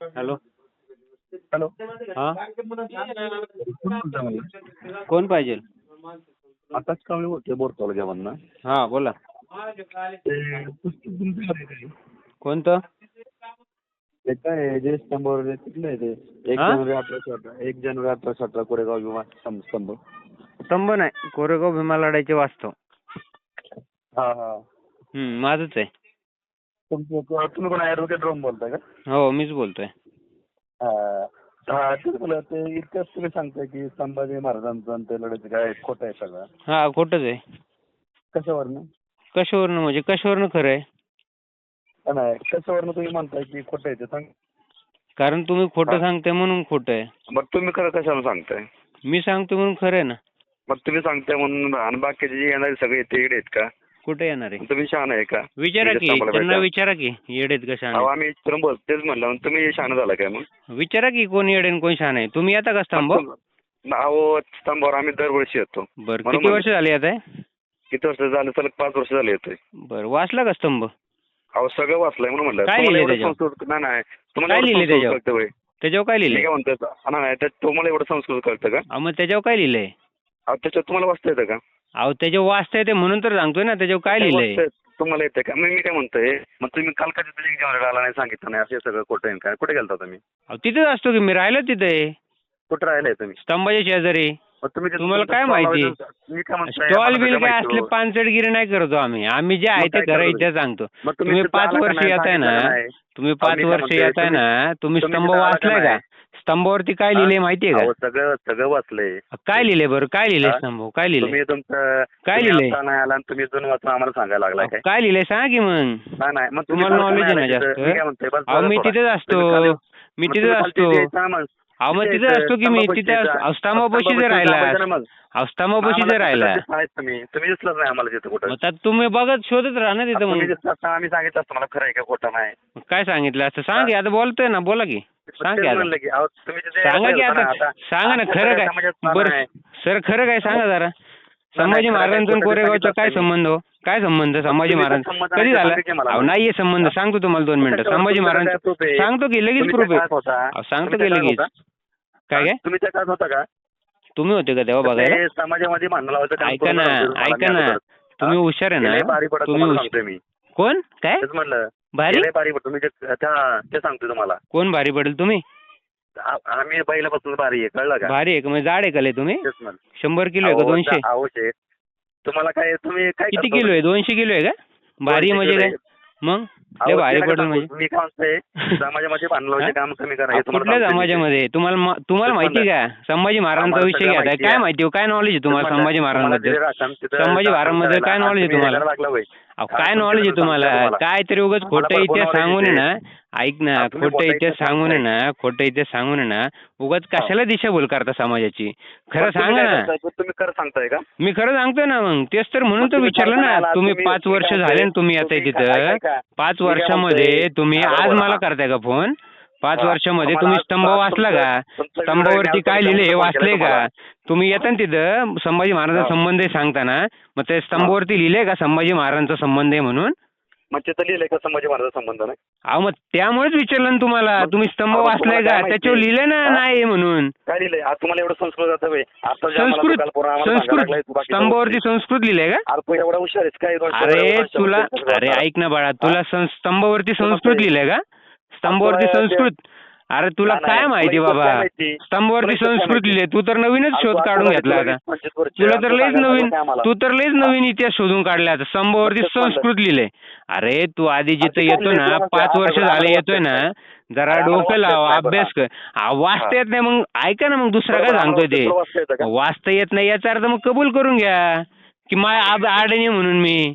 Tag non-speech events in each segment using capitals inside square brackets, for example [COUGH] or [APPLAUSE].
Hello. Hello. हा. कोण पाहिजे? आकाश कांबळे बोलतोय बोर तालुक्यामधनं हा बोला? कोणतं? ते काय जे स्तंभावर आहे, कुठलं आहे ते. एक हा? जानेवारी अठराशे अठरा एक जानेवारी अठराशे अठरा कोरेगाव विमान स्तंभ स्तंभ. स्तंभ नाही कोरेगाव भीमा लढाईचे वास्तव. हा हा. हम्म, माझंच आहे. तुमचं तुम्ही कोण ॲडव्होकेट राहून बोलताय का? हो मीच बोलतोय. हा हा तेच बोला ते इतकंच तुम्ही सांगताय की संभाजी महाराजांचं आणि ते लढायचं काय खोटं आहे सगळं. हा खोटंच आहे. कशावरनं? कशावरनं म्हणजे कशावरनं खरं आहे? का नाही कशावरनं तुम्ही म्हणताय की खोटं आहे ते सांग. कारण तुम्ही खोटं. सांगताय म्हणून खोटं आहे. मग तुम्ही खरं कशाला सांगताय? मी सांगतो म्हणून खरं आहे ना. मग तुम्ही सांगताय म्हणून आणि बाकीचे जे येणारे सगळे ते इकडे आहेत का? कुठे येणार आहे? तुम्ही शहाण आहे का? विचारा की स्तंभाला त्यांना भेटा. विचारा की येडेत कशा अहो आम्ही इथून बोल तेच म्हणलं मग तुम्ही शहाण झाला काय मग? विचारा की कोण येडे आणि कोण शहाण आहे. तुम्ही येता का स्तंभ अहो स्तंभावर आम्ही दरवर्षी येतो. बरं म्हणून किती वर्ष झाली आता किती वर्ष झालं? सलग पाच वर्ष झाले येतोय. बरं वाचला का स्तंभ? अहो सगळं वाचलंय म्हणून म्हणलं. काय तुम्हाला लिहिलंय एवढं त्याच्यावर? संस्कृत नाही नाही. तुम्हाला काय एवढं लिहिलंय संस्कृत त्याच्यावर? कळतं होय. त्याच्यावर काय मी लिहिलंय काय म्हणतोय नाही त्यात तुम्हाला एवढं संस्कृत कळतं का? अहो मग त्याच्यावर काय लिहिलंय? अहो त्याच्यात तुम्हाला वाचता येतं का? अहो त्याच्यावर वाचता येते म्हणून तर सांगतोय ना त्याच्यावर काय लिहिलंय येतं? तुम्हाला येतं का मी काय म्हणतोय मग तुम्ही काल कधी तरी एक्झाम आला नाही सांगितलं नाही असं सगळं खोटं आहे काय कुठे गेलता तुम्ही अहो तिथेच असतो की मी राहिलो तिथे कुठे राहिलाय तुम्ही स्तंभाच्या शेजारी मग तुम्ही ते तुम्हाला काय माहिती? मी काय म्हणतोय स्टॉल बिल काय असले हो. पानसटगिरी नाही करतो आम्ही आम्ही जे आहे मग ते काय खरं करतो? इथे सांगतो मग तुम्ही तिथं पाच आला का वर्ष नाही? येताय ना सांगितलं नाही. तुम्ही पाच काय वर्ष म्हणतोय, येताय ना तुम्ही तुम्ही स्तंभ तिथं आला का वाचलाय का नाही? स्तंभावरती काय लिहिलंय माहितीये अहो, का सगळं सगळं वाचलंय. काय लिहिलंय बरं? काय लिहिलंय हा? स्तंभ काय लिहिलंय? तुम्ही तुमचं काय तुम्ही लिहिलंय? आता नाही आला आणि तुम्ही दोन वाचून आम्हाला सांगायला लागलाय काय? काय लिहिलंय? सांगा की मग. नाही नाही. मग तुम्ही तुम्हाला knowledge नाही आहे ना आला जास्त? तिथं. मी काय म्हणतोय? बस अहो बरं मी. तिथेच असतो. तुम्ही मी मग तिथेच तुम्ही असतो. तिथे यायचा मग. अहो मग तिथे तिथेच असतो की मी तिथे स्तंभापाशी जर राहिला आम्हाला जर राहिला तुम्ही. तुम्ही दिसलंच नाही आम्हाला तिथं कुठं. मग त्यात तुम्ही बघत शोधत राहा ना तिथं तुम्ही मग. आम्ही सांगितलं असतं मला खरं आहे का खोटं नाही. काय सांगितलं? असं सांग की आता बोलतोय ना बोला की. म्हणलं की सांगा की आता. सांगा ना खरं काय? बरं. सर खरं काय सांगा जरा? संभाजी महाराजांचा कोरेगावचा काय संबंध हो? काय संबंध? संभाजी महाराज कधी झाला? नाहीये संबंध. सांगतो तुम्हाला दोन मिनिटं. संभाजी महाराज? सांगतो की लगेच प्रूफ आहे. सांगतो की लगेच? काय काय? तुम्ही त्या काळात होता का? तुम्ही होते का तेव्हा बघायला ते समाजामध्ये ऐका ना ऐका ना. तुम्ही? हुशार आहे ना. तुम्ही कोण? काय? म्हणलं. भारी? बारी पडत. तुम्ही जे त्या- ते सांगतोय तुम्हाला. कोण भारी पडेल तुम्ही? आ- आम्ही पहिल्यापासून बारी आहे कळलं का? भारी आहे का? म्हणजे जाड आहे का लय तुम्ही? तेच म्हणलं शंभर किलो आहे का अहो, दोनशे? जा- अहो शेठ तुम्हाला काय तुम्ही काय किती करता? किलो आहे? दोनशे किलो आहे का? भारी आहे दोनशे म्हणजे किलो काय? आहे. मग अहो, भारी ते नका पडेल सांगू. म्हणजे. मी काय म्हणतोय? [LAUGHS] समाजामध्ये भांडण लावायचे काम कमी करा हे अहो, तुम्हाला कुठल्या मी. समाजामध्ये? तुम्हाला मा- तुम्हाला तेच माहिती का? संभाजी महाराजांचा आम्हाला विषय सगळं घ्या माहिती काय आहे. माहिती हो काय नॉलेज आहे तुम्हाला तुम्हाला- संभाजी महाराजांबद्दल? दिलेलं तिथं संभाजी महाराजांबद्दल काय knowledge आहे तुम्ही तुम्हाला? यायला लागला होय. अहो हा, काय नॉलेज आहे तुम्हाला. काय तरी उगाच खोटं इतिहास सांगून आहे. ना ऐक ना हा, खोटं इतिहास सांगून आहे. ना खोटं इतिहास सांगून आहे ना उगाच कशाला दिशाभूल करता समाजाची खरं सांगा ना तुम्ही खरं सांगताय का मी खरं सांगतोय ना मग तेच तर म्हणून तर तुम्ही विचारलं ना तुम्ही पाच वर्ष झाले ना? तुम्ही आता तिथं पाच वर्षामध्ये? तुम्ही हा, आज. मला करताय का फोन पाच. वर्षामध्ये तुम्ही स्तंभ वाचला का? स्तंभावरती काय लिहिले हे वाचले का. तुम्ही येता ना तिथं संभाजी महाराजांचा. संबंध आहे सांगताना. मग ते स्तंभावरती लिहिले का संभाजी महाराजांचा संबंध आहे म्हणून? मग तिथं लिहिलंय का संभाजी महाराज संबंध नाही? अहो मग त्यामुळेच विचारलं ना तुम्हाला. तुम्ही स्तंभ वाचलाय का? त्याच्यावर लिहिलंय ना? नाही म्हणून. काय लिहिलंय? आज तुम्हाला एवढं संस्कृत जातं. आता संस्कृत संस्कृत स्तंभावरती. संस्कृत लिहिलंय का? अरे तू एवढा हुशार आहेस. काय दोनशे अरे तुला अरे ऐक ना बाळा. तुला स्तंभावरती संस्कृत लिहिलंय का? स्तंभावरती संस्कृत. अरे तुला काय माहिती बाबा? स्तंभावरती संस्कृत? लिहिले तू तर नवीनच शोध काढून घेतला तुला आता. वर्ष तुला तर सांगायला नवीन. तू तर लयच नवीन इतिहास शोधून काढला आता. स्तंभावरती. संस्कृत लिहिलंय. अरे तू आधी जिथं येतो ना पाच वर्ष झाले येतोय ना जरा डोकं लाव अभ्यास कर. वाचता. येत नाही मग ऐका ना मग दुसरा काय सांगतोय ते? वाचता येतं नाही याचा अर्थ मग कबूल करून घ्या. की माय आडणी म्हणून मी.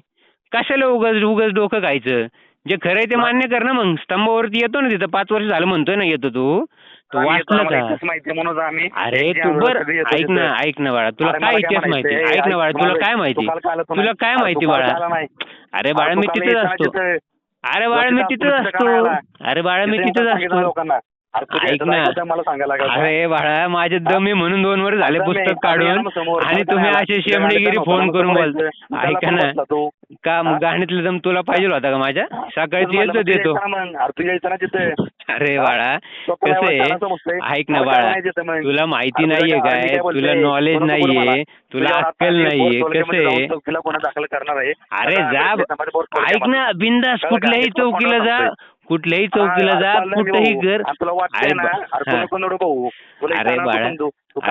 कशाला उगाच उगाच डोकं खायचं? जे खरं आहे ते मान्य कर ना मग. स्तंभावरती येतो ना तिथं. पाच वर्ष झालं म्हणतोय ना येतो तू. तू वाचलं का इतकंच माहिती आहे म्हणून आम्ही. अरे तू बर. ऐक ना. ऐक ना बाळा. तुला अरे काय इतिहास माहिती ऐक ना बाळा. तुला काय माहिती? तुला? काय अरे माहिती तू काल बाळा? आला नाही. अरे बाळा अरे मी तिथेच असतो. अरे बाळा मी तिथं तिथेच असतो. अरे बाळा माझे दमे म्हणून दोन वर्ष झाले पुस्तक काढून. आणि तुम्ही असे शेमडेगिरी फोन करून बोलता. ऐका ना. का गाणीतलं दम तुला पाहिजे होता का माझ्या? सकाळची येतो देतो. अरे बाळा कसं आहे? ऐक ना बाळा तुला माहिती नाहीये काय? तुला नॉलेज नाहीये. तुला अक्कल नाहीये. कसं आहे? अरे जा. ऐक ना बिंदास कुठल्याही चौकीला जा. कुठल्याही चौकीला जा कुठेही घर. अरे बाळा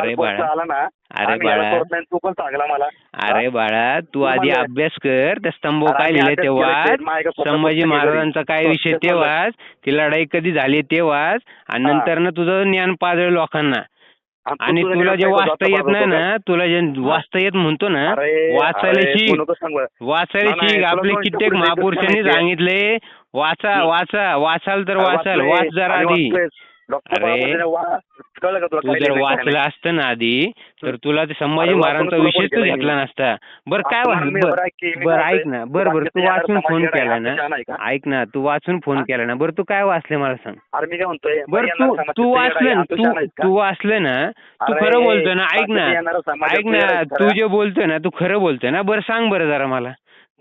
अरे बाळा अरे बाळा. तू पण मला. अरे बाळा तू आधी अभ्यास कर त्या स्तंभ काय लिहिले तेव्हाच. संभाजी महाराजांचा काय विषय तेव्हाच ती लढाई कधी झाली तेव्हाच आणि नंतर ना तुझं ज्ञान पाजळ लोकांना. आणि तुला जे वाचता येत नाही ना तुला जे वाचता येत म्हणतो ना वाचायला वाचायला आपले कित्येक महापुरुषांनी सांगितले वाचा वाचा वाचाल तर वाचाल वाच जरा आधी. अरे. कळलं का तुला तू जर वाचलं असतं ना आधी तर तुला ते संभाजी महाराजांचा विषय तू घेतला नसता. बरं काय बरं ऐक ना बरं बरं तू वाचून फोन केला ना. ऐक ना तू वाचून फोन केला ना. बरं तू काय वाचले मला सांग? मी काय म्हणतोय बरं तू तू वाचलं ना तू तू वाचलं ना तू खरं बोलतोय ना ऐक ना. ऐक ना तू जे बोलतोय ना तू खरं बोलतोय ना. बरं सांग बरं जरा मला.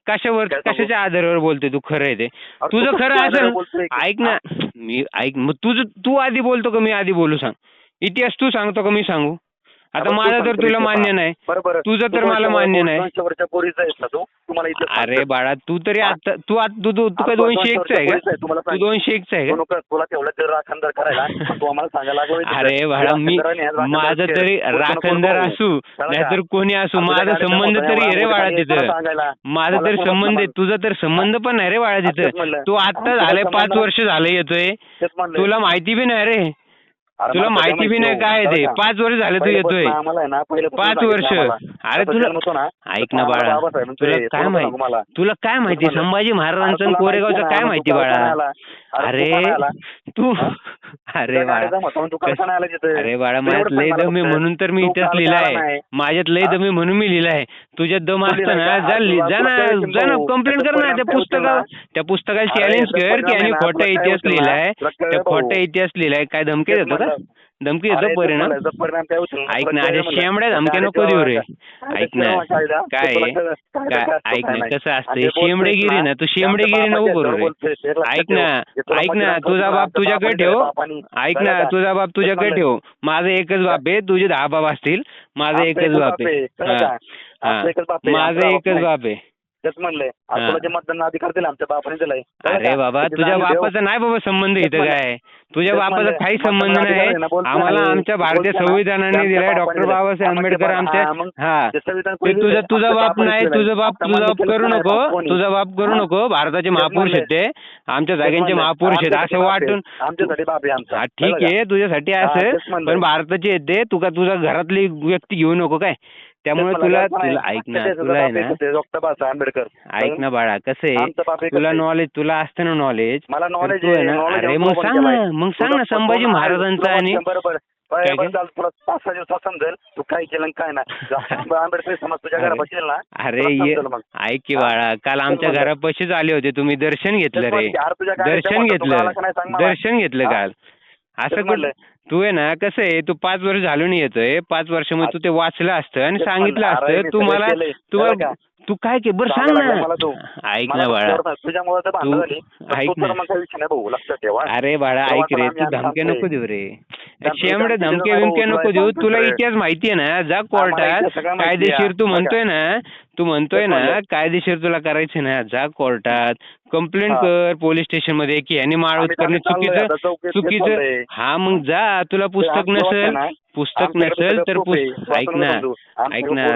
कशावर कशाच्या आधारावर बोलतोय तू खरं आहे ते? तुझं खरं असेल ऐक ना मी ऐक मग तुझं तू आधी बोलतो का मी आधी बोलू सांग? इतिहास तू सांगतो का मी सांगू? आता माझं तर तुला मान्य नाही. तुझं तर मला मान्य नाही. अरे बाळा तू तरी आता तू तू काय दोनशे एकच आहे का? तू दोनशे एकच आहे का? [LAUGHS] अरे बाळा मी माझं तरी राखणदार असू नाही तर कोणी असू. माझा संबंध तरी आहे रे बाळा तिथं. माझा तरी संबंध आहे तुझा तर संबंध पण नाही रे बाळा तिथं. तू आता झालंय पाच वर्ष झालं येतोय. तुला माहिती बी नाही रे. तुला माहिती बी नाही काय ते? पाच वर्ष झाले तू येतोय. पाच वर्ष. अरे तुला ऐक ना बाळा. तुला काय माहिती? तुला काय माहिती? संभाजी महाराजांचं कोरेगावचं काय माहिती बाळा? अरे तू अरे बाळा. अरे बाळा माझ्यात लय दम म्हणून तर मी इतिहास लिहिलाय आहे. माझ्यात लय दमी म्हणून मी लिहिलं आहे. तुझ्यात दम असताना जा ना जा ना कंप्लेंट कर ना त्या पुस्तकावर. त्या पुस्तकाला चॅलेंज कर की आणि खोटा इतिहास लिहिलाय त्या खोटा इतिहास लिहिलाय काय धमके देतो का धमकी येतो परिणाम. ऐक ना अरे शेमड्या धमक्या नको देऊ रे. ऐक ना काय ऐक ना कसं असतं शेमडेगिरी ना तू शेमडेगिरी नको करू रे. ऐक ना ऐक ना तुझा बाप तुझ्याकडे ठेव. ऐक ना तुझा बाप तुझ्याकडे ठेव. माझा एकच बाप आहे तुझे दहा बाप असतील. माझा एकच बाप आहे. माझा एकच बाप आहे. तेच म्हणलंय अकोलाच्या मतदान अधिकार दिला आमच्या बापाने दिलाय. अरे बाबा तुझ्या बापाचा नाही बाबा संबंध इथं काय? तुझ्या बापाचा काही संबंध नाही. आम्हाला आमच्या भारतीय संविधानाने दिलाय डॉक्टर बाबासाहेब आंबेडकर आमच्या हा तुझा तुझा बाप नाही तुझा बाप तुझा बाप करू नको. तुझा बाप करू नको. भारताचे महापुरुष होते आमच्या जागेचे महापुरुष आहेत. असं वाटून ठीक आहे तुझ्यासाठी असेल पण भारताचे येते तुका तुझ्या घरातली व्यक्ती घेऊ नको काय? त्यामुळे तुला तुला ऐक ना तुला डॉक्टर आंबेडकर. ऐक ना बाळा कसं आहे? तुला नॉलेज तुला असतं ना नॉलेज मला नॉलेज अरे मग सांग ना मग सांग ना संभाजी महाराजांचा आणि बरोबर. तुला पाच सहा दिवसात समजेल. तू काय केलं काय नाही. [LAUGHS] आंबेडकर समाज तुझ्या घरापाशी ना अरे ऐक की बाळा काल आमच्या घरापाशीच आले होते तुम्ही दर्शन घेतलं रे. दर्शन घेतलं. दर्शन घेतलं काल. असं कुठलं तू आहे ना कसं आहे तू पाच वर्ष झालून येतोय पाच वर्षामध्ये तू ते वाचलं असतं आणि सांगितलं असतं तू मला तू तू काय के बरं सांग ना. ऐक ना बाळा. तुझ्या ऐक ना. अरे बाळा ऐक रे तू धमक्या नको देऊ रे. शेमडे धमके बिमके नको देऊ. तुला इतिहास माहितीये ना जा कोर्टात. कायदेशीर तू म्हणतोय ना तू म्हणतोय ना कायदेशीर तुला करायचं ना जा कोर्टात. कंप्लेंट कर पोलीस स्टेशनमध्ये की यांनी माळवत करणे चुकीचं चुकीचं हा मग जा. तुला पुस्तक नसेल पुस्तक नसेल तर ऐक ना. ऐक ना.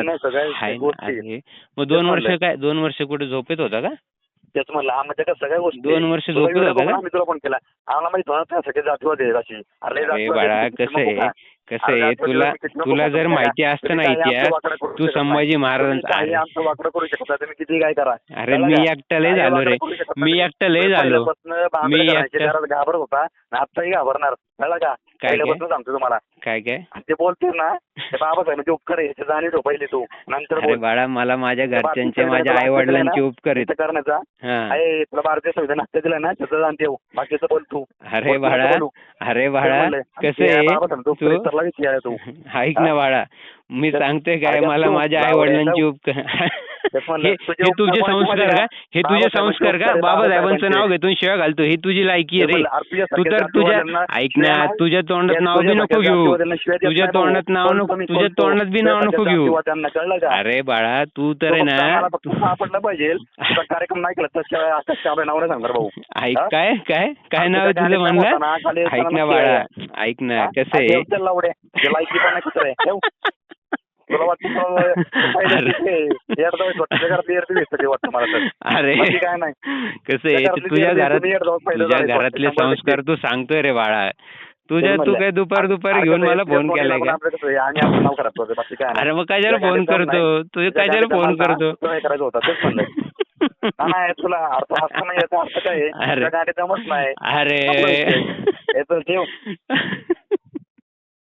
मग दोन वर्ष काय दोन वर्ष कुठे झोपेत होता का? तेच म्हणलं हा म्हणजे सगळ्या गोष्टी दोन वर्ष झोपलो होता का? मित्र पण केला आम्हाला माहीत सगळे जातीवाद आहे अशी अरे अरे बाळा कसं आहे कसं आहे तुला तुला जर माहिती असतं ना इतिहास तू संभाजी महाराजांचा आमचं वाकडं करू शकता. तुम्ही किती काय करा. अरे मी एकटा लय झालो रे मी एकटा लय झालो. मी घाबरत होता. आताही घाबरणार. कळलं का? काय सांगतो तुम्हाला. काय काय? ते बोलते ना ते बाबासाहेबांचे म्हणजे उपकार याचे जाणीव ठोपायले तू. नंतर बाळा मला माझ्या घरच्यांचे माझ्या आई वडिलांचे उपकार आहेत. करण्याचा. अरे तुला भारतीय संविधान हत्या दिला ना? त्याचं जाणते बाकीचं बोल तू. अरे बाळा अरे बाळा कसं आहे [LAUGHS] ऐक ना बाळा मी सांगतोय काय मला माझ्या आई वडिलांची हे तुझे संस्कार का? हे तुझे संस्कार का? बाबासाहेबांचं. नाव घेतून शिवाय घालतो. ही तुझी लायकी आहे रे. तू तर तुझ्या ऐक ना. तुझ्या तोंडात नाव बी नको घेऊ. तुझ्या. तोंडात नाव नको तुझ्या? तोंडात बी नाव नको घेऊ. अरे बाळा तू तर आहे ना पाहिजे. कार्यक्रम नाही केला तर आकाशच्या आपल्या नावाने सांगणार भाऊ. ऐक? काय? काय? काय नाव तुझं म्हणलं? ऐक ना बाळा. ऐक ना? कसं आहे? तुला [LAUGHS] वाटतं. अरे. काय नाही. कसं आहे तुझ्या घरात तुझ्या घरातले संस्कार तू सांगतोय रे बाळा. तुझ्या तू. काय दुपार दुपार घेऊन मला फोन केलाय का. अरे मग कशाला फोन करतो? तुझ्या कशाला फोन करतो? नाही तुला अर्थ नाही याचा अर्थ काय जमत नाही. अरे. ठेव. [LAUGHS]